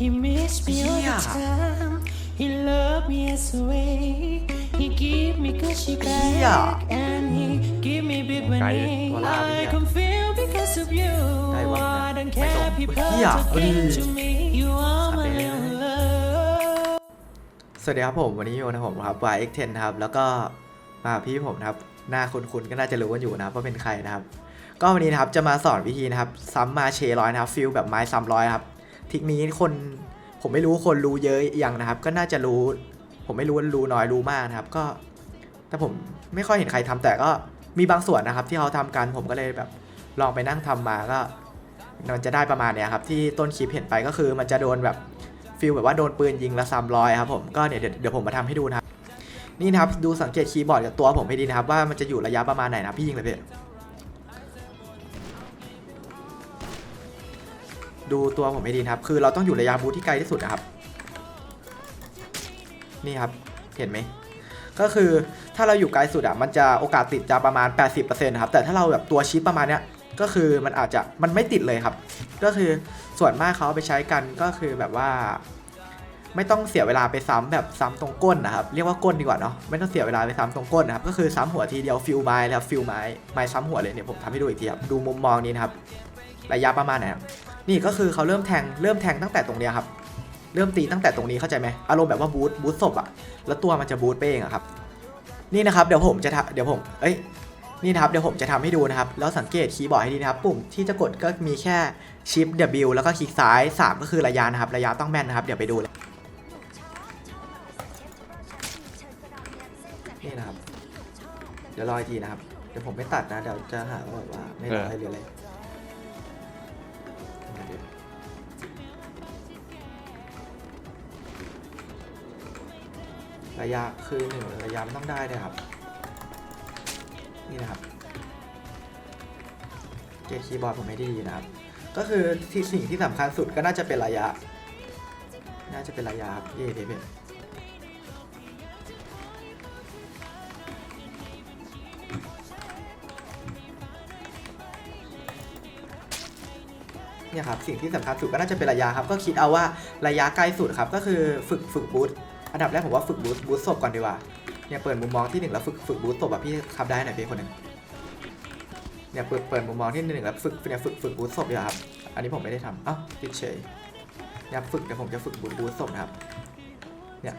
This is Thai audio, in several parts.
He missed me all the Yeah. time. He loved me as a way. He give me cushy back Yeah. and he give me big money. Wala, I yeah. can feel because of you. Đây, vâng, I nè. don't Mấy care cậu- people Yeah, talking ừ. to me. You are my Sắp new đến. love. สวัสดีครับผมวันนี้อยู่นะผมครับ YX10 นะครับแล้วก็มาพี่ผมนะครับหน้าคุ้นๆก็น่าจะรู้กันอยู่นะครับว่าเป็นใครนะครับ ก็วันนี้นะครับจะมาสอนวิธีนะครับ ซ้ำมาเชร้อยนะครับฟิลแบบไม้ซ้ำร้อยนะครับ ทิกนี้คนผมไม่รู้คนรู้เยอะอยังนะครับ ก็น่าจะรู้ ผมไม่รู้ว่ารู้น้อยรู้มากนะครับ ก็ แต่ผมไม่ค่อยเห็นใครทำแต่ก็มีบางส่วนนะครับ ที่เขาทำกันผมก็เลยแบบลองไปนั่งทำมาก็มันจะได้ประมาณเนี้ยครับ ที่ต้นคลิปเห็นไปก็คือมันจะโดนแบบฟิลแบบว่าโดนปืนยิงละซ้ำรอยครับผมก็เนี่ยเดี๋ยวเดี๋ยวผมมาทำให้ดูนะครับนี่นะครับดูสังเกตคีย์บอร์ดกับตัวผมให้ดีนะครับว่ามันจะอยู่ระยะประมาณไหนนะพี่ยิงเลยพี่ ดูตัวผมให้ดีนะครับ คือเราต้องอยู่ระยะบูทที่ไกลที่สุดนะครับ นี่ครับ เห็นไหม ก็คือถ้าเราอยู่ไกลสุดอะ มันจะโอกาสติดจะประมาณ 80%นะครับ แต่ถ้าเราแบบตัวชิปประมาณเนี้ย ก็คือมันอาจจะมันไม่ติดเลยครับ ก็คือส่วนมากเขาไปใช้กันก็คือแบบว่า ไม่ต้องเสียเวลาไปซ้ำแบบซ้ำตรงก้นนะครับ เรียกว่าก้นดีกว่าเนาะ ไม่ต้องเสียเวลาไปซ้ำตรงก้นนะครับ ก็คือซ้ำหัวทีเดียวฟิลไม้แล้วฟิลไม้ไม้ซ้ำหัวเลยเนี่ยผมทำให้ดูอีกทีครับ ดูมุมมองนี้นะครับ ระยะประมาณไหนนี่ก็คือเขาเริ่มแทงเริ่มแทงตั้งแต่ตรงเนี้ยครับ เริ่มตีตั้งแต่ตรงนี้เข้าใจไหมอารมณ์แบบว่าบูทบูทศพอะแล้วตัวมันจะบูทไปเองอะครับ นี่นะครับเดี๋ยวผมจะเดี๋ยวผมเอ้ยนี่นะครับเดี๋ยวผมจะทำให้ดูนะครับ แล้วสังเกตคีย์บอร์ดให้ดีนะครับ ปุ่มที่จะกดก็มีแค่ชิป W แล้วก็คลิกซ้าย 3 ก็คือระยะนะครับ ระยะต้องแม่นนะครับ เดี๋ยวไปดูเลยนี่นะครับ เดี๋ยวรออีกทีนะครับ เดี๋ยวผมไม่ตัดนะ เดี๋ยวจะหาว่าแบบว่าไม่ร้อยหรืออะไร ระยะคือหนึ่งระยะมันต้องได้ด้วยครับ นี่นะครับเกมคีย์บอร์ดผมไม่ดีนะครับ ก็คือที่สิ่งที่สำคัญสุดก็น่าจะเป็นระยะ น่าจะเป็นระยะครับเย่เดเบเนี่ยครับสิ่งที่สำคัญสุดก็น่าจะเป็นระยะครับ ก็คิดเอาว่าระยะใกล้สุดครับ ก็คือฝึกฝึกบูท อันดับแรกผมว่าฝึกบูทบูทศพก่อนดีกว่าเนี่ยเปิดมุมมองที่หนึ่งแล้วฝึกฝึกบูทศพแบบพี่ทำได้ไหนพี่คนหนึ่งเนี่ยเปิดเปิดมุมมองที่หนึ่งแล้วฝึกเนี่ยฝึกฝึกบูทศพดีกว่าครับ อันนี้ผมไม่ได้ทำเอ้าติดเฉยเนี่ยฝึกเดี๋ยวผมจะฝึกบูทบูทศพนะครับเนี่ย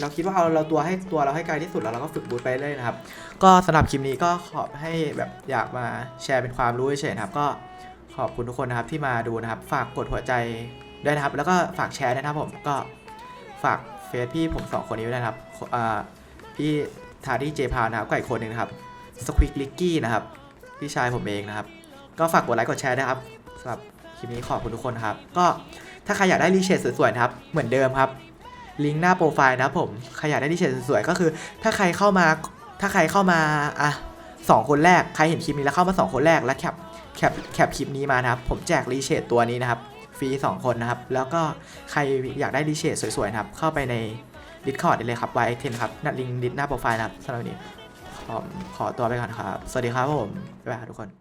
เราคิดว่าเอาเราตัวให้ตัวเราให้ไกลที่สุดแล้วเราก็ฝึกบูทไปเรื่อยนะครับ ก็สำหรับคลิปนี้ก็ขอให้แบบอยากมาแชร์เป็นความรู้เฉยๆนะครับ ก็ขอบคุณทุกคนนะครับที่มาดูนะครับ ฝากกดหัวใจด้วยนะครับ แล้วก็ฝากแชร์นะครับผมก็ฝาก เฟซพี่ผมสองคนนี้ด้วยนะครับอ่าพี่ทาร์ดี้เจพานะครับก็อีกคนหนึ่งนะครับสควิกลิกกี้นะครับพี่ชายผมเองนะครับ ก็ฝากกดไลค์กดแชร์นะครับสำหรับคลิปนี้ขอบคุณทุกคนครับ ก็ถ้าใครอยากได้รีเชดสวยๆครับ เหมือนเดิมครับลิงก์หน้าโปรไฟล์นะผมใครอยากได้รีเชดสวยๆก็คือ ถ้าใครเข้ามาถ้าใครเข้ามาอะสองคนแรกใครเห็นคลิปนี้แล้วเข้ามาสองคนแรกแล้วแคปแคปแคปคลิปนี้มานะครับ ผมแจกรีเชดตัวนี้นะครับ ฟรี 2 คนนะครับ แล้วก็ใครอยากได้ดีเชดสวยๆนะครับ เข้าไปใน Discord ได้เลยครับ y 1 0ครับนัดลิงก์ดิสหน้าโปรไฟล์นะครับสำหรับวันนี้ขอขอตัวไปก่อนครับ สวัสดีครับผม บ๊ายบายทุกคน